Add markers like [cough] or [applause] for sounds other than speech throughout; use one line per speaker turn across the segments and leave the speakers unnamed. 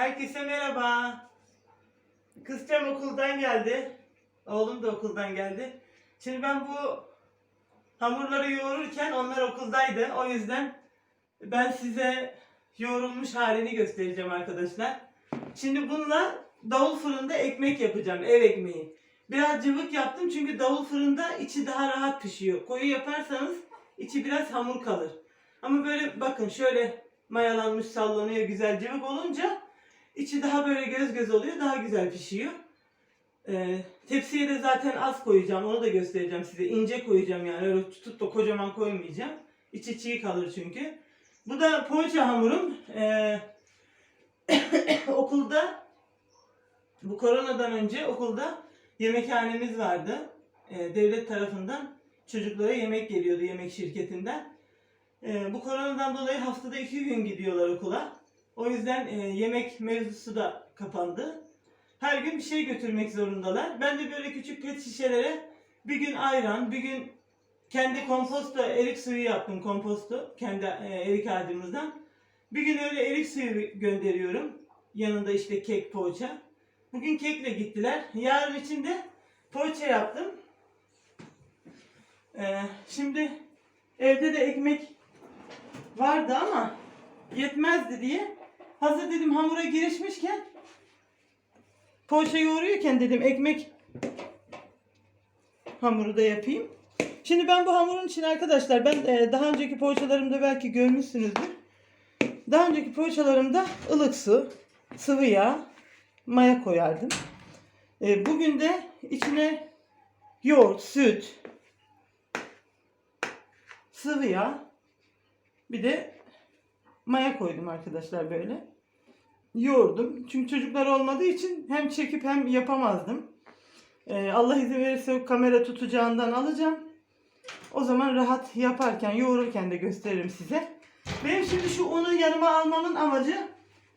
Herkese merhaba. Kızcam okuldan geldi. Oğlum da okuldan geldi. Şimdi ben bu hamurları yoğururken onlar okuldaydı. O yüzden ben size yoğrulmuş halini göstereceğim arkadaşlar. Şimdi bununla davul fırında ekmek yapacağım. Ev ekmeği. Biraz cıvık yaptım çünkü davul fırında içi daha rahat pişiyor. Koyu yaparsanız içi biraz hamur kalır. Ama böyle bakın şöyle mayalanmış sallanıyor güzel cıvık olunca içi daha böyle göz göz oluyor daha güzel pişiyor. Ee, tepsiye de zaten az koyacağım onu da göstereceğim size ince koyacağım yani öyle tutup da kocaman koymayacağım. İçi çiğ kalır çünkü. Bu da poğaça hamurum. Ee, [coughs] okulda bu koronadan önce okulda yemekhanemiz vardı. Ee, devlet tarafından çocuklara yemek geliyordu yemek şirketinden. Ee, bu koronadan dolayı haftada iki gün gidiyorlar okula. O yüzden e, yemek mevzusu da kapandı. Her gün bir şey götürmek zorundalar. Ben de böyle küçük pet şişelere bir gün ayran, bir gün kendi komposto erik suyu yaptım komposto kendi e, erik ağacımızdan. Bir gün öyle erik suyu gönderiyorum. Yanında işte kek, poğaça. Bugün kekle gittiler. Yarın için de poğaça yaptım. Ee, şimdi evde de ekmek vardı ama yetmezdi diye hazır dedim hamura girişmişken poğaça yoğuruyorken dedim ekmek hamuru da yapayım. Şimdi ben bu hamurun için arkadaşlar ben e, daha önceki poğaçalarımda belki görmüşsünüzdür. Daha önceki poğaçalarımda ılık su, sıvı yağ, maya koyardım. E, bugün de içine yoğurt, süt, sıvı yağ, bir de maya koydum arkadaşlar böyle. Yoğurdum. Çünkü çocuklar olmadığı için hem çekip hem yapamazdım. Ee, Allah izin verirse kamera tutacağından alacağım. O zaman rahat yaparken, yoğururken de gösteririm size. Benim şimdi şu unu yanıma almamın amacı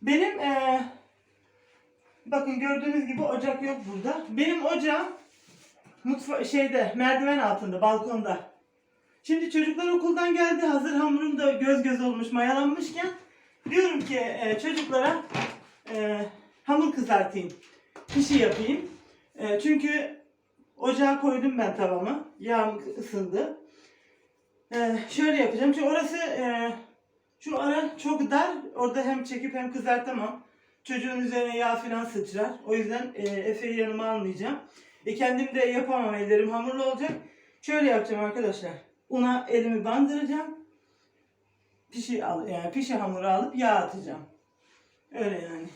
benim ee, bakın gördüğünüz gibi ocak yok burada. Benim ocağım mutfa şeyde merdiven altında, balkonda. Şimdi çocuklar okuldan geldi. Hazır hamurum da göz göz olmuş, mayalanmışken diyorum ki e, çocuklara e, hamur kızartayım. Pişi yapayım. E, çünkü ocağa koydum ben tavamı. Yağım ısındı. E, şöyle yapacağım. Çünkü orası e, şu ara çok dar. Orada hem çekip hem kızartamam. Çocuğun üzerine yağ falan sıçrar. O yüzden e, Efe'yi yanıma almayacağım. E, kendim de yapamam. Ellerim hamurlu olacak. Şöyle yapacağım arkadaşlar. Una elimi bandıracağım. Pişi al, yani pişi hamuru alıp yağ atacağım. Öyle yani.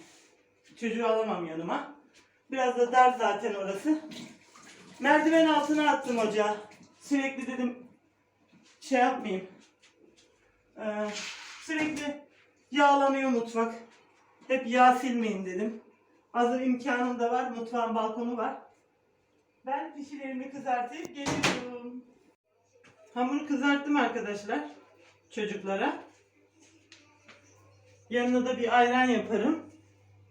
Çocuğu alamam yanıma. Biraz da dar zaten orası. Merdiven altına attım ocağı. Sürekli dedim şey yapmayayım. Ee, sürekli yağlanıyor mutfak. Hep yağ silmeyin dedim. Hazır imkanım da var. Mutfağın balkonu var. Ben pişilerimi kızartıp geliyorum. Hamuru kızarttım arkadaşlar. Çocuklara. Yanına da bir ayran yaparım.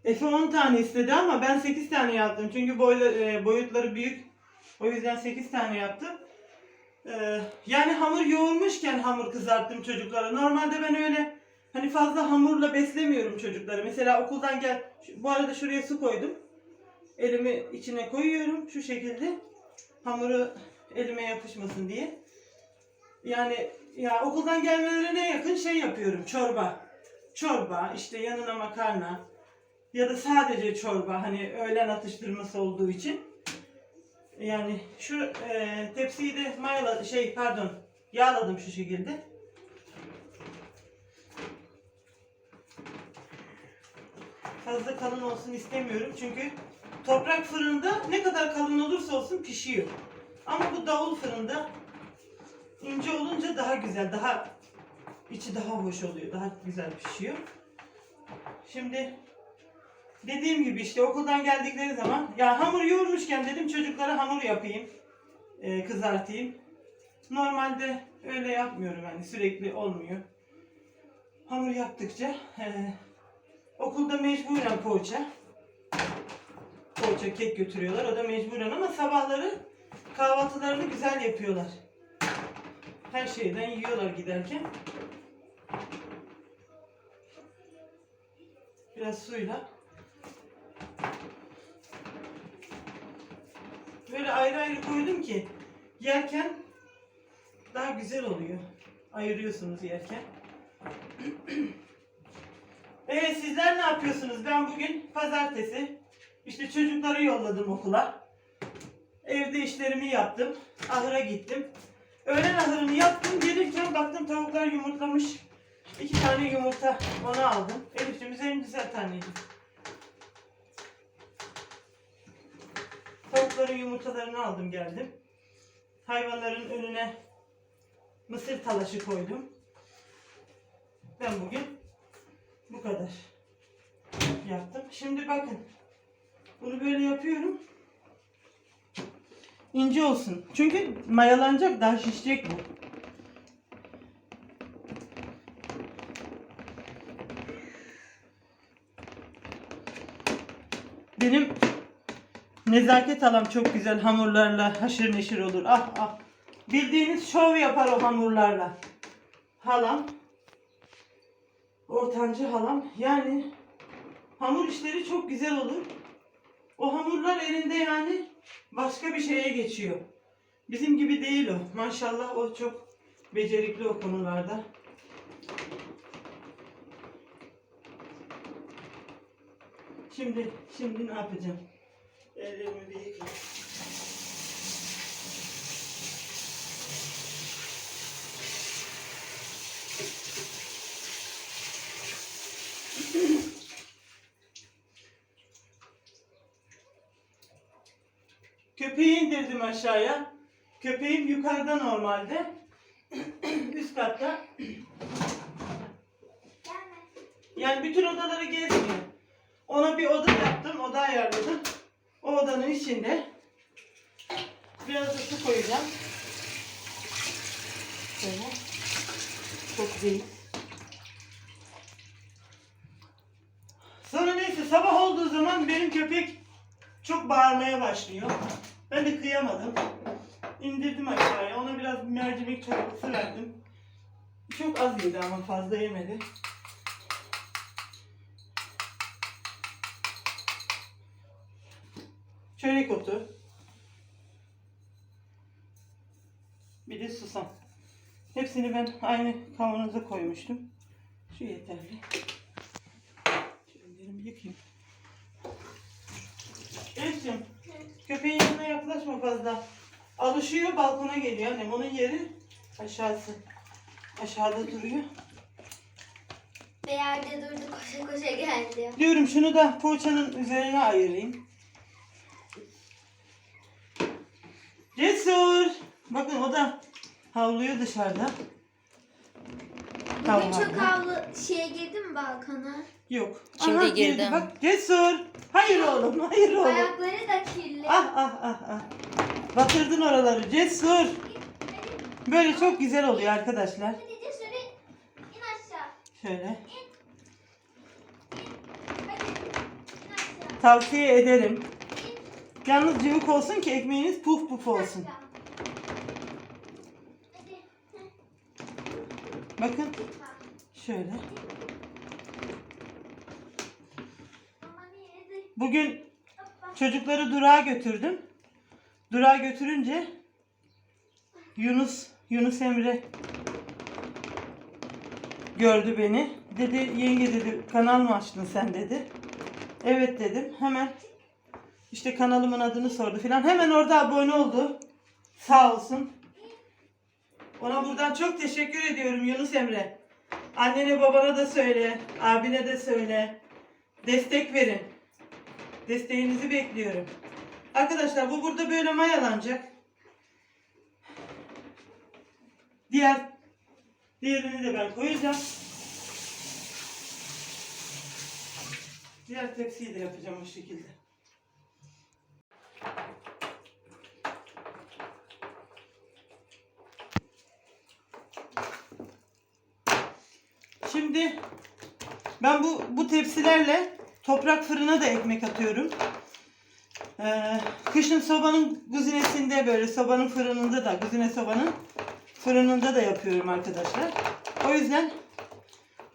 Efe 10 tane istedi ama ben 8 tane yaptım. Çünkü boyla, e, boyutları büyük. O yüzden 8 tane yaptım. Ee, yani hamur yoğurmuşken hamur kızarttım çocuklara. Normalde ben öyle hani fazla hamurla beslemiyorum çocukları. Mesela okuldan gel. Bu arada şuraya su koydum. Elimi içine koyuyorum şu şekilde. Hamuru elime yapışmasın diye. Yani ya okuldan gelmelerine yakın şey yapıyorum. Çorba. Çorba, işte yanına makarna ya da sadece çorba hani öğlen atıştırması olduğu için. Yani şu e, tepsiyi de mayala şey pardon yağladım şu şekilde. Fazla kalın olsun istemiyorum çünkü toprak fırında ne kadar kalın olursa olsun pişiyor. Ama bu davul fırında ince olunca daha güzel, daha içi daha hoş oluyor, daha güzel pişiyor. Şimdi dediğim gibi işte okuldan geldikleri zaman ya hamur yoğurmuşken dedim çocuklara hamur yapayım, e, kızartayım. Normalde öyle yapmıyorum yani sürekli olmuyor. Hamur yaptıkça e, okulda mecburen poğaça. Poğaça kek götürüyorlar o da mecburen ama sabahları kahvaltılarını güzel yapıyorlar. Her şeyden yiyorlar giderken. Biraz suyla. Böyle ayrı ayrı koydum ki yerken daha güzel oluyor. Ayırıyorsunuz yerken. [clears throat] evet sizler ne yapıyorsunuz? Ben bugün pazartesi işte çocukları yolladım okula. Evde işlerimi yaptım. Ahıra gittim. Öğlen ahırını yaptım. Gelirken baktım tavuklar yumurtlamış. İki tane yumurta onu aldım. Elif'ciğim üzerini düzelt anneciğim. Tavukların yumurtalarını aldım geldim. Hayvanların önüne mısır talaşı koydum. Ben bugün bu kadar yaptım. Şimdi bakın. Bunu böyle yapıyorum. İnce olsun. Çünkü mayalanacak daha şişecek bu. Nezaket alam çok güzel hamurlarla haşır neşir olur. Ah ah. Bildiğiniz şov yapar o hamurlarla. Halam. Ortancı halam. Yani hamur işleri çok güzel olur. O hamurlar elinde yani başka bir şeye geçiyor. Bizim gibi değil o. Maşallah o çok becerikli o konularda. Şimdi şimdi ne yapacağım? Ellerimi bir yıkayayım. Köpeği indirdim aşağıya. Köpeğim yukarıda normalde. [clears throat] Üst katta. Yani bütün odaları gezmiyor. Ona bir oda yaptım, oda ayarladım. O odanın içinde biraz da su koyacağım. Şöyle. Çok değil. Sonra neyse sabah olduğu zaman benim köpek çok bağırmaya başlıyor. Ben de kıyamadım. İndirdim aşağıya. Ona biraz mercimek çorbası verdim. Çok az yedi ama fazla yemedi. Çörek otu. Bir de susam. Hepsini ben aynı kavanoza koymuştum. Şu yeterli. Şöyle yıkayayım. Elif'ciğim köpeğin yanına yaklaşma fazla. Alışıyor balkona geliyor annem. Onun yeri aşağısı. Aşağıda duruyor.
Bir yerde durdu koşa koşa geldi.
Diyorum şunu da poğaçanın üzerine ayırayım. Cesur. Bakın o da havluyor dışarıda.
Bugün
Tamam
çok havlu şeye girdi mi balkona?
Yok.
Şimdi
Aha,
girdim.
Bak Cesur. Hayır oğlum, [laughs] hayır oğlum.
Ayakları da kirli.
Ah ah ah ah. Batırdın oraları Cesur. Böyle çok güzel oluyor arkadaşlar.
Hadi cesur in. İn aşağı.
Şöyle.
Hadi. İn aşağı.
Tavsiye ederim. Yalnız cıvık olsun ki ekmeğiniz puf puf olsun.
aşağı. Hadi.
Bakın şöyle. Bugün çocukları durağa götürdüm. Durağa götürünce Yunus Yunus Emre gördü beni. Dedi yenge dedi kanal mı açtın sen dedi. Evet dedim. Hemen işte kanalımın adını sordu filan. Hemen orada abone oldu. Sağ olsun. Ona buradan çok teşekkür ediyorum Yunus Emre. Annene babana da söyle. Abine de söyle. Destek verin. Desteğinizi bekliyorum. Arkadaşlar bu burada böyle mayalanacak. Diğer diğerini de ben koyacağım. Diğer tepsiyi de yapacağım bu şekilde. Şimdi ben bu bu tepsilerle toprak fırına da ekmek atıyorum. Ee, kışın sobanın kuzinesinde böyle sobanın fırınında da kuzine sobanın fırınında da yapıyorum arkadaşlar. O yüzden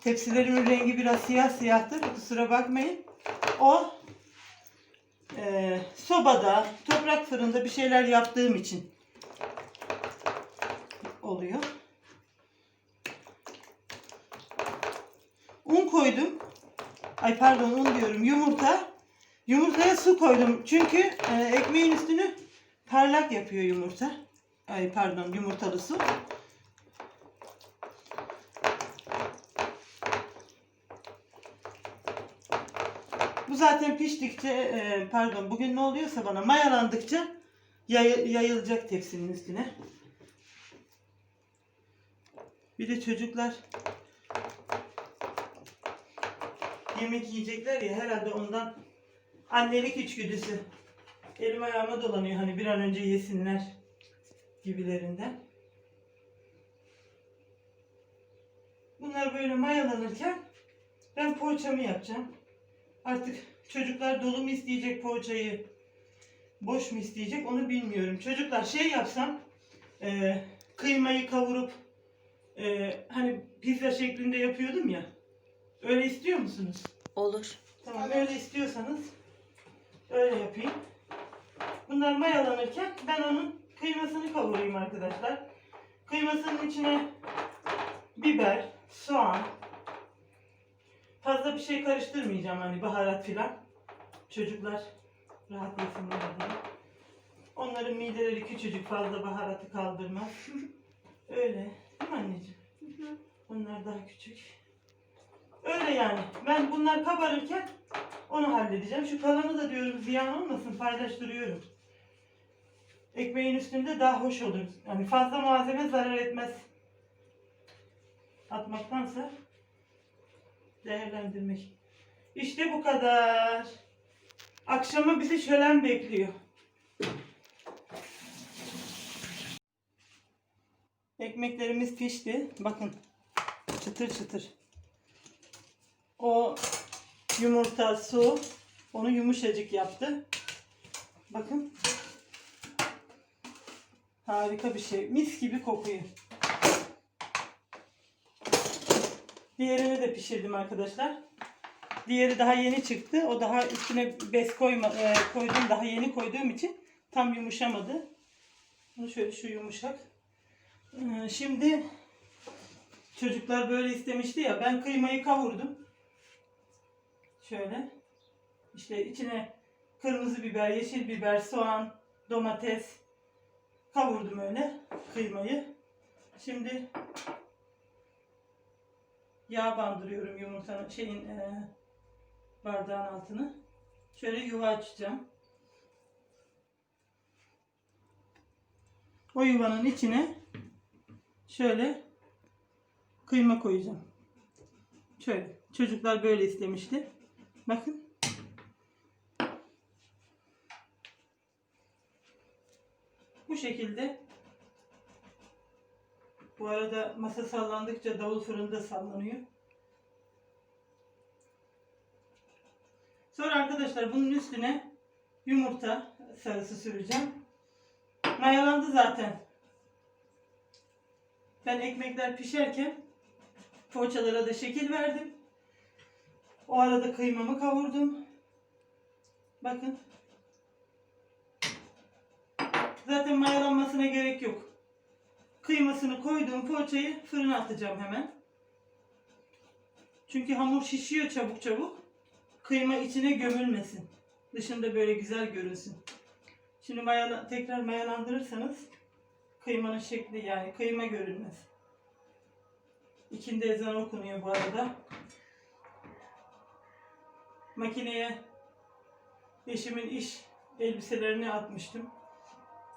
tepsilerimin rengi biraz siyah siyahtır. Kusura bakmayın. O e, sobada, toprak fırında bir şeyler yaptığım için oluyor. Un koydum. Ay pardon un diyorum. Yumurta. Yumurtaya su koydum. Çünkü e, ekmeğin üstünü parlak yapıyor yumurta. Ay pardon yumurtalı su. Bu zaten piştikçe e, pardon bugün ne oluyorsa bana mayalandıkça yay- yayılacak tepsinin üstüne. Bir de çocuklar yemek yiyecekler ya herhalde ondan annelik içgüdüsü. Elim ayağıma dolanıyor hani bir an önce yesinler gibilerinden. Bunlar böyle mayalanırken ben poğaçamı yapacağım. Artık çocuklar dolu mu isteyecek poğaçayı, boş mu isteyecek onu bilmiyorum. Çocuklar şey yapsam, e, kıymayı kavurup e, hani pizza şeklinde yapıyordum ya. Öyle istiyor musunuz?
Olur.
Tamam öyle istiyorsanız öyle yapayım. Bunlar mayalanırken ben onun kıymasını kavurayım arkadaşlar. Kıymasının içine biber, soğan, fazla bir şey karıştırmayacağım hani baharat filan. Çocuklar rahat yesinler diye. Onların mideleri küçücük fazla baharatı kaldırmaz. Öyle değil mi anneciğim? Onlar daha küçük. Öyle yani. Ben bunlar kabarırken onu halledeceğim. Şu kalanı da diyorum ziyan olmasın paylaştırıyorum. Ekmeğin üstünde daha hoş olur. Yani fazla malzeme zarar etmez. Atmaktansa değerlendirmek. İşte bu kadar. Akşama bizi şölen bekliyor. Ekmeklerimiz pişti. Bakın. Çıtır çıtır. Yumurta, su onu yumuşacık yaptı. Bakın. Harika bir şey. Mis gibi kokuyor. Diğerini de pişirdim arkadaşlar. Diğeri daha yeni çıktı. O daha üstüne bez koyma, e, koydum. Daha yeni koyduğum için tam yumuşamadı. Bunu şöyle şu yumuşak. Ee, Şimdi çocuklar böyle istemişti ya. Ben kıymayı kavurdum. Şöyle. İşte içine kırmızı biber, yeşil biber, soğan, domates kavurdum öyle kıymayı. Şimdi yağ bandırıyorum yumurtanın şeyin e, bardağın altını. Şöyle yuva açacağım. O yuvanın içine şöyle kıyma koyacağım. Şöyle. Çocuklar böyle istemişti. Bakın. Bu şekilde. Bu arada masa sallandıkça davul fırında sallanıyor. Sonra arkadaşlar bunun üstüne yumurta sarısı süreceğim. Mayalandı zaten. Ben ekmekler pişerken poğaçalara da şekil verdim. O arada kıymamı kavurdum. Bakın. Zaten mayalanmasına gerek yok. Kıymasını koyduğum poğaçayı fırına atacağım hemen. Çünkü hamur şişiyor çabuk çabuk. Kıyma içine gömülmesin. Dışında böyle güzel görünsün. Şimdi mayala, tekrar mayalandırırsanız kıymanın şekli yani kıyma görünmez. İkindi ezan okunuyor bu arada. Makineye eşimin iş elbiselerini atmıştım.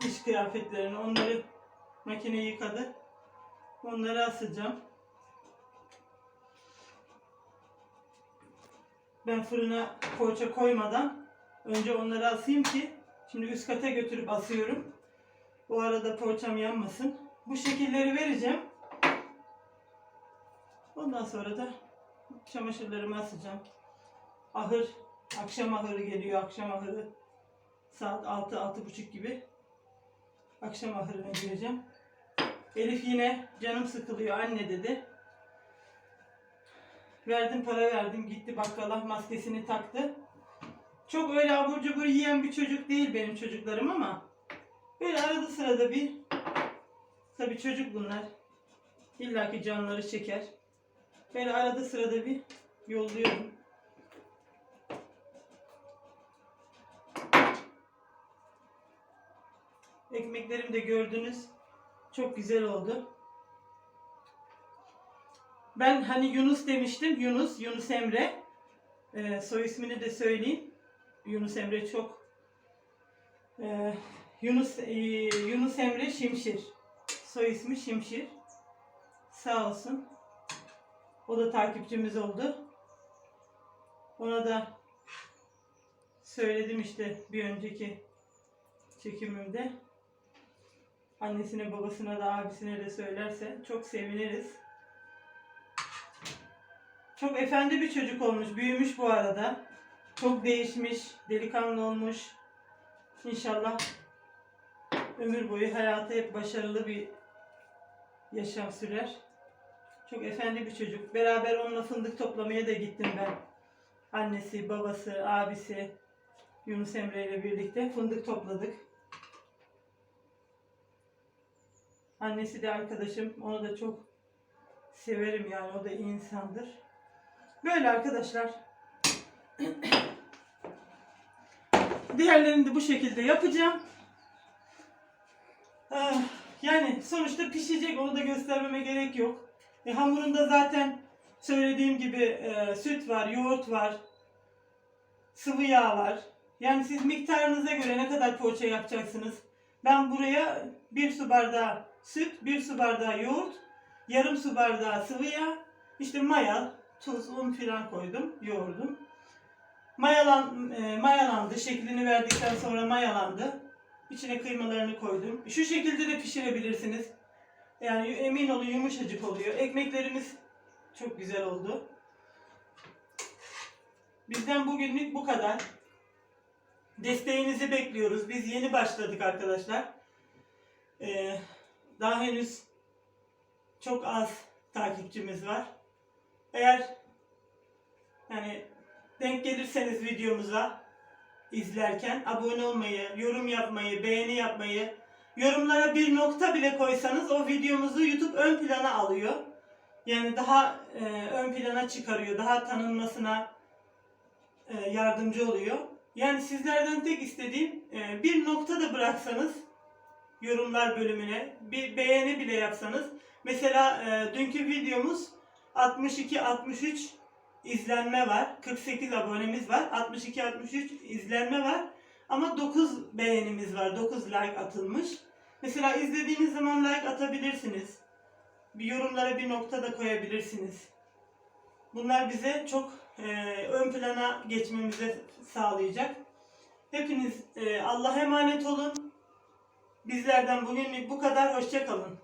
İş kıyafetlerini. Onları makine yıkadı. Onları asacağım. Ben fırına poğaça koymadan önce onları asayım ki şimdi üst kata götürüp asıyorum. Bu arada poğaçam yanmasın. Bu şekilleri vereceğim. Ondan sonra da çamaşırlarımı asacağım. Ahır, akşam ahırı geliyor. Akşam ahırı saat 6-6.30 gibi. Akşam ahırına gireceğim. Elif yine canım sıkılıyor anne dedi. Verdim para verdim gitti bakkala maskesini taktı. çok öyle abur cubur yiyen bir çocuk değil benim çocuklarım ama böyle arada sırada bir tabii çocuk bunlar. İlla ki canları çeker. Böyle arada sırada bir yolluyorum. Ekmeklerim de gördünüz. Çok güzel oldu. Ben hani Yunus demiştim. Yunus, Yunus Emre. Ee, soy ismini de söyleyeyim. Yunus Emre çok. Ee, Yunus e, Yunus Emre Şimşir. Soy ismi Şimşir. Sağ olsun. O da takipçimiz oldu. Ona da söyledim işte bir önceki çekimimde. Annesine, babasına da abisine de söylerse çok seviniriz. Çok efendi bir çocuk olmuş, büyümüş bu arada. Çok değişmiş, delikanlı olmuş. İnşallah ömür boyu hayatı hep başarılı bir yaşam sürer. Çok efendi bir çocuk. Beraber onunla fındık toplamaya da gittim ben. Annesi, babası, abisi Yunus Emre ile birlikte fındık topladık. Annesi de arkadaşım. Onu da çok severim yani. O da insandır. Böyle arkadaşlar. [clears throat] Diğerlerini de bu şekilde yapacağım. Ah, Yani sonuçta pişecek. Onu da göstermeme gerek yok. E, hamurunda zaten söylediğim gibi e, süt var, yoğurt var, sıvı yağ var. Yani siz miktarınıza göre ne kadar poğaça yapacaksınız? Ben buraya bir su bardağı süt, bir su bardağı yoğurt, yarım su bardağı sıvı yağ, işte maya, tuz, un filan koydum, yoğurdum. Mayalan, e, mayalandı, şeklini verdikten sonra mayalandı. İçine kıymalarını koydum. Şu şekilde de pişirebilirsiniz. Yani emin olun yumuşacık oluyor. Ekmeklerimiz çok güzel oldu. Bizden bugünlük bu kadar. Desteğinizi bekliyoruz. Biz yeni başladık arkadaşlar. Ee, daha henüz çok az takipçimiz var. Eğer yani denk gelirseniz videomuza izlerken abone olmayı, yorum yapmayı, beğeni yapmayı, yorumlara bir nokta bile koysanız o videomuzu YouTube ön plana alıyor. Yani daha e, ön plana çıkarıyor, daha tanınmasına e, yardımcı oluyor. Yani sizlerden tek istediğim e, bir nokta da bıraksanız yorumlar bölümüne bir beğeni bile yapsanız. Mesela e, dünkü videomuz 62-63 izlenme var. 48 abonemiz var. 62-63 izlenme var. Ama 9 beğenimiz var. 9 like atılmış. Mesela izlediğiniz zaman like atabilirsiniz. Bir yorumlara bir nokta da koyabilirsiniz. Bunlar bize çok e, ön plana geçmemize sağlayacak. Hepiniz e, Allah'a emanet olun. Bizlerden bugünlük bu kadar. Hoşçakalın.